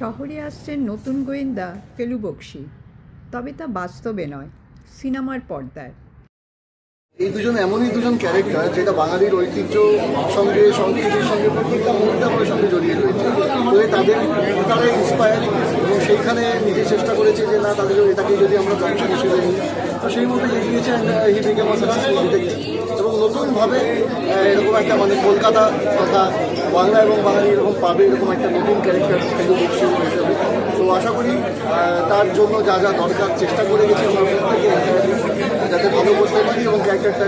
শহরে আসছেন নতুন গোয়েন্দা ফেলু বক্সি। তবে তা বাস্তবে নয়, সিনেমার পর্দায়। এই দুজন, এমনই দুজন ক্যারেক্টার যেটা বাঙালির ঐতিহ্য সঙ্গে, সংস্কৃতির সঙ্গে প্রত্যেকটা মুহূর্তে আমাদের সঙ্গে জড়িয়ে রয়েছে। তো এই তাদের তারা ইন্সপায়ার এবং সেইখানে নিজে চেষ্টা করেছে যে না তাদের এটাকে যদি আমরা দর্শক হিসেবে নিই তো সেই মতো এগিয়েছে হি বিকেম সাকসেসফুল ডিটেকটিভ এবং নতুনভাবে এরকম একটা মানে কলকাতা তথা বাংলা এবং বাঙালি এরকম পাবে, এরকম একটা নতুন ক্যারেক্টার কিন্তু বক্সিং হিসেবে তো আশা করি তার জন্য যা যা দরকার, চেষ্টা করে গেছি যাতে ভালো করতে পারি এবং ক্যারেক্টারটা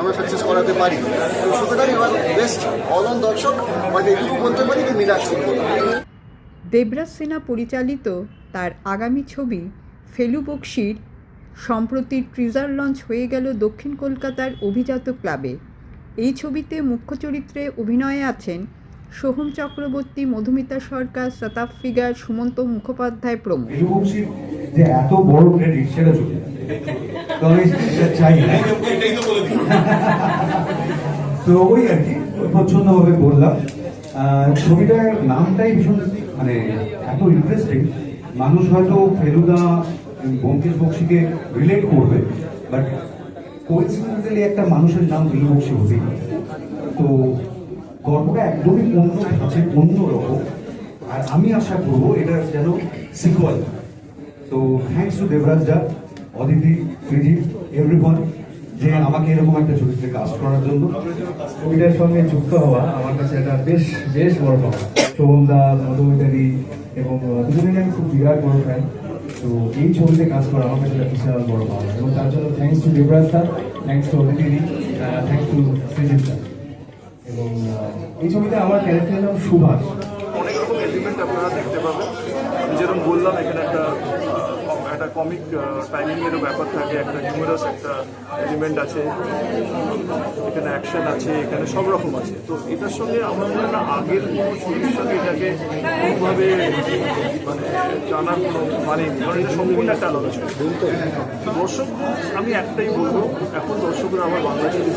আমরা সাকসেস করাতে পারি। তো সুতরাং এবার বেস্ট অলন দর্শক হয়তো এটুকু বলতে পারি যে নিরাশ দেবরাজ সিনহা পরিচালিত তার আগামী ছবি ফেলু বক্সির সম্প্রতি ট্রিজার লঞ্চ হয়ে গেল দক্ষিণ কলকাতার অভিজাত ক্লাবে। এই ছবিতে মুখ্য চরিত্রে অভিনয়ে আছেন সোহম চক্রবর্তী মধুমিতা সরকার সতাব ফিগার সুমন্ত মুখোপাধ্যায় প্রমুখ। যে এত বড় ক্রেডিট সেটা চলে যাবে তো চাই তো ওই আর কি প্রচ্ছন্ন ভাবে বললাম ছবিটার নামটাই ভীষণ মানে এত ইন্টারেস্টিং মানুষ হয়তো ফেলুদা বঙ্কিশ বক্সিকে রিলেট করবে বাট কোইন্সিডেন্টালি একটা মানুষের নাম নীল বক্সি হতেই তো গল্পটা একদমই অন্য আছে অন্য রকম। আর আমি আশা করব এটা যেন সিকুয়াল তো thanks to Debraj da Aditi Srijit everyone যে আমাকে এরকম একটা চরিত্রে কাজ করার জন্য। ছবিটার সঙ্গে যুক্ত হওয়া আমার কাছে এটা বেশ বেশ বড় পাওয়া শোভমদা মধুমিতাদি এবং আহ, দুজনেই আমি খুব বিরাট বড় ফ্যান তো এই ছবিতে কাজ করা আমার কাছে একটা বিশাল বড় পাওয়া এবং তার জন্য thanks to Debraj da thanks to Aditi thanks to sir এবং ছবিতে আমার ক্যারেক্টার নাম সুভাষ। অনেক রকম এলিমেন্ট আপনারা দেখতে পাবেন। যেরকম বললাম, এখানে একটা একটা কমিক টাইমিং এরও ব্যাপার থাকে, একটা হিউমারাস একটা এলিমেন্ট আছে। অ্যাকশন আছে, এখানে সব রকম আছে। তো এটার সঙ্গে আমাদের একটা আগের কোনো ছবির সঙ্গে এটাকে কোনোভাবে মানে জানার কোনো মানে। কারণ সম্পূর্ণ একটা আলাদা ছবি দর্শক আমি একটাই বলব, এখন দর্শকরা আমার বাংলা ছবি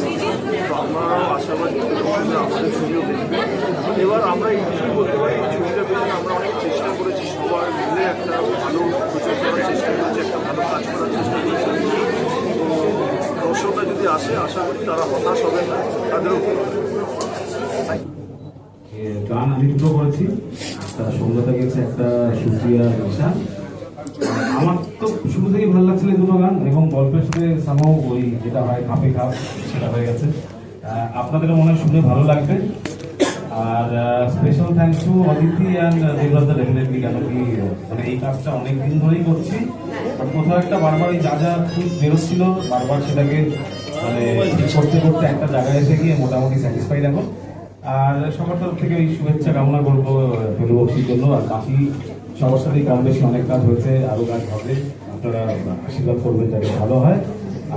তো আমরাও আশাবাদী দর্শকরা আমাদের ছবিও দেখবে। এবার আমরা এই বিষয়ে বলতে পারি ছবিটার পেছনে আমরা অনেক চেষ্টা করেছি সবার মিলে একটা ভালো প্রচার করার চেষ্টা করেছি, একটা ভালো কাজ করার চেষ্টা করেছি। দর্শকরা যদি আসে, আশা করি তারা হতাশ হবে না তাদেরও গান আমি করেছি। একটা সন্ধ্যাটা গেছে, একটা সুপ্রিয়া নেশা আমার তো শুরু থেকেই ভালো লাগছিল দুটো গান, এবং গল্পের সাথে সামাও ওই যেটা হয়, খাপে খাপ, সেটা হয়ে গেছে। আপনাদের মনে শুনে ভালো লাগবে। আর special thanks to Aditi and Debraja definitely কেন কি মানে এই কাজটা অনেক দিন ধরেই করছি। আর কোথাও একটা বারবার ওই যা যা খুব বেরোচ্ছিল, বারবার সেটাকে মানে করতে করতে একটা জায়গায় এসে গিয়ে মোটামুটি স্যাটিসফাইড এখন। আর সবার তরফ থেকে ওই শুভেচ্ছা কামনা করব ফেলু বক্সির জন্য। আর বাকি সবার সাথেই কম বেশি অনেক কাজ হয়েছে আরও কাজ হবে। আপনারা আশীর্বাদ করবেন, যাতে ভালো হয়।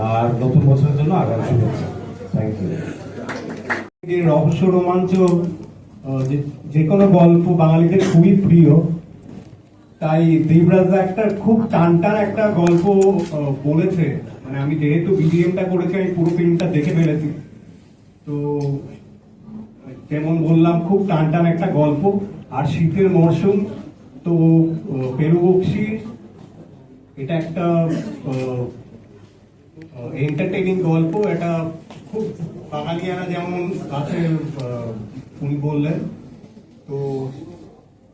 আর নতুন বছরের জন্য আগামী শুভেচ্ছা। থ্যাংক ইউ রহস্য রোমাঞ্চ যে- কোনো গল্প বাঙালিদের খুবই প্রিয় তাই দেবরাজ একটা খুব টান টান একটা গল্প বলেছে। মানে আমি যেহেতু বিজিএমটা করেছি আমি পুরো ফিল্মটা দেখে ফেলেছি। তো যেমন বললাম খুব টান টান একটা গল্প। আর শীতের মরশুম তো আহ, পেরু বক্সি এটা একটা এন্টারটেইনিং গল্প, এটা খুব বাঙালিয়ানা যেমন আছে উনি বললেন। তো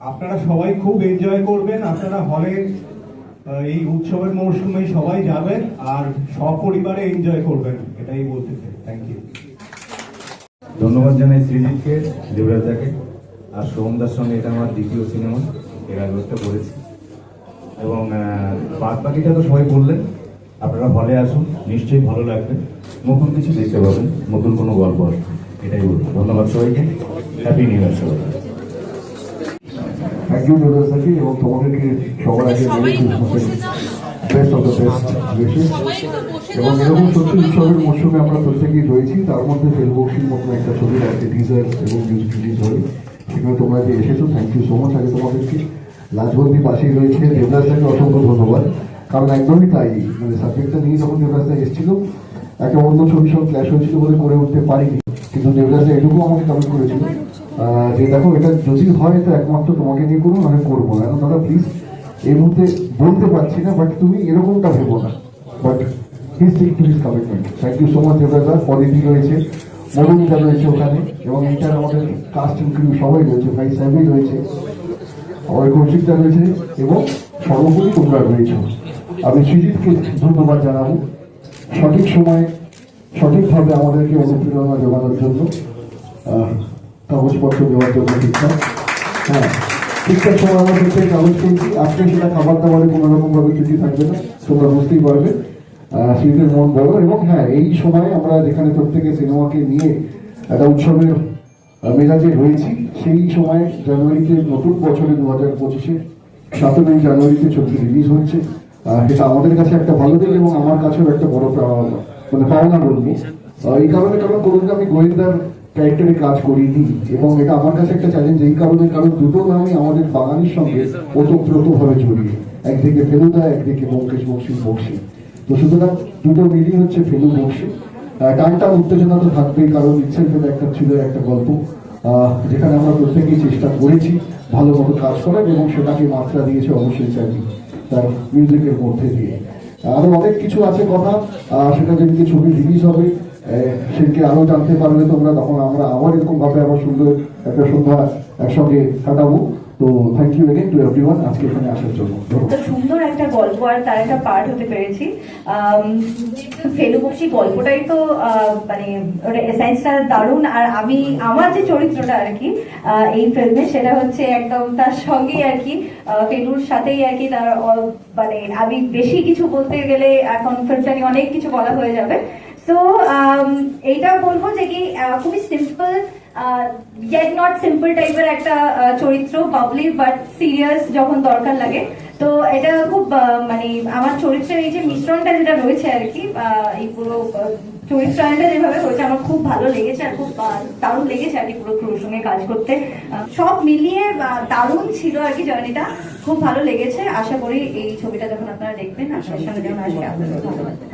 আপনারা সবাই খুব এনজয় করবেন, আপনারা হলে এই উৎসবের মরশুমে সবাই যাবেন আর সপরিবারে এনজয় করবেন, এটাই বলতে চাই। থ্যাংক ইউ ধন্যবাদ জানাই সৃজিতকে দেবরাজাকে আর সোমদার সঙ্গে এটা আমার দ্বিতীয় সিনেমা এর আগে একটা করেছি এবং বাদ বাকিটা তো সবাই বললেন। আপনারা হলে আসুন নিশ্চয়ই ভালো লাগবে। নতুন কিছু দেখতে পাবেন নতুন কোনো গল্প আসবে। এটাই বলব। ধন্যবাদ সবাইকে। হ্যাপি নিউ ইয়ার সবাই। থ্যাংক ইউ দেবদাসাকে এবং তোমাদেরকে সবার আগে best of the best wishes এবং এরকম সত্যি উৎসবের মরশুমে আমরা প্রত্যেকেই রয়েছি। তার মধ্যে ফেসবুকের মতন একটা ছবি আছে টিজার এবং মিউজিক রিলিজ হয়। সেখানে তোমরা যে এসেছ থ্যাংক ইউ সো মাচ আগে তোমাদেরকে লাজবন্দি পাশেই রয়েছে। দেবদাসদাকে অসংখ্য ধন্যবাদ। কারণ একদমই তাই। মানে সাবজেক্টটা নিয়ে যখন দেবদাসদা এসেছিল, একটা অন্য ছবির সঙ্গে ক্ল্যাশ হয়েছিল বলে করে উঠতে পারিনি। কিন্তু দেবদাসদা এটুকু আমাকে কমেন্ট করেছিল। যে দেখো, এটা যদি হয়, তো একমাত্র তোমাকে নিয়ে করব মানে করব না। এখন দাদা প্লিজ এই মুহূর্তে বলতে পারছি না বাট তুমি এরকমটা ভেবো না। But please take his commitment thank you so much Debdada polity রয়েছে মরুমিতা রয়েছে ওখানে, এবং এইটার আমাদের কাস্ট ক্রিউ সবাই রয়েছে, ভাই সাহেবই রয়েছে আমার কৌশিকটা রয়েছে, এবং সর্বোপরি তোমরা রয়েছে। আমি সৃজিতকে ধন্যবাদ জানাব। সঠিক সময়ে সঠিকভাবে আমাদেরকে অনুপ্রেরণা জোগানোর জন্য কাগজপত্র দেওয়ার জন্য ঠিকঠাক হ্যাঁ ঠিকঠাক সময় আমরা প্রত্যেক কাগজ করছি আজকে সেটা খাবার দাবারে কোনো রকম ভাবে ত্রুটি থাকবে না, তোমরা বুঝতেই পারবে। শীতের মন বড়। এবং হ্যাঁ এই সময় আমরা যেখানে প্রত্যেকে সিনেমাকে নিয়ে একটা উৎসবের মেজাজে রয়েছি, সেই সময় জানুয়ারিতে নতুন বছরে দু হাজার পঁচিশে সতেরোই জানুয়ারিতে ছবি রিলিজ হচ্ছে এটা আমাদের কাছে একটা ভালো দিন এবং আমার কাছেও একটা বড় মানে পাওনা বলব। এই কারণে কারণ কোনোদিন আমি গোয়েন্দার ক্যারেক্টারে কাজ করিনি এবং এটা আমার কাছে একটা চ্যালেঞ্জ এই কারণে কারণ দুটো নামই আমাদের বাঙালির সঙ্গে ওতপ্রোতভাবে জড়িয়ে একদিকে ফেলুদা একদিকে বঙ্কেশ বক্সি বক্সি। তো সুতরাং দুটো মিলিয়ে হচ্ছে ফেলু বক্সি। আহ, টানটান উত্তেজনা তো থাকবেই কারণ ইচ্ছের ফেলে একটা ছিল একটা গল্প। যেখানে আমরা প্রত্যেকেই চেষ্টা করেছি ভালো মতো কাজ করার এবং সেটাকে মাত্রা দিয়েছে অবশ্যই চাকরি তার মিউজিকের মধ্যে দিয়ে। আরও অনেক কিছু আছে কথা সেটা যেদিকে ছবি রিলিজ হবে সেদিকে আরও জানতে পারলে তোমরা, তখন আমরা আবার এরকম ভাবে আবার সুন্দর একটা সন্ধ্যা একসঙ্গে কাটাবো। তো thank you again to everyone আজকে এখানে আসার জন্য। সুন্দর একটা গল্প আর তার একটা পার্ট হতে পেরেছি। আম, গল্পটাই তো মানে ওটা এসেন্সটা দারুণ। আর আমি আমার যে চরিত্রটা আর কি এই ফিল্মে সেটা হচ্ছে একদম তার সঙ্গেই আর কি ফেলুর সাথেই আর কি তার মানে আমি বেশি কিছু বলতে গেলে এখন ফিল্মটা নিয়ে অনেক কিছু বলা হয়ে যাবে। সো এইটা বলব যে কি খুবই সিম্পল ইয়েট নট সিম্পল টাইপের একটা চরিত্র বাবলি বাট সিরিয়াস যখন দরকার লাগে। তো এটা খুব মানে আমার চরিত্রের এই যে মিশ্রণটা যেটা রয়েছে আর কি এই পুরো চরিত্রায়নটা যেভাবে হয়েছে, আমার খুব ভালো লেগেছে আর খুব দারুণ লেগেছে আর কি পুরো ক্রুর সঙ্গে কাজ করতে। সব মিলিয়ে দারুণ ছিল আর কি জার্নিটা খুব ভালো লেগেছে। আশা করি এই ছবিটা যখন আপনারা দেখবেন আপনার সঙ্গে যখন আসবে, আপনাদের ভালো লাগবে।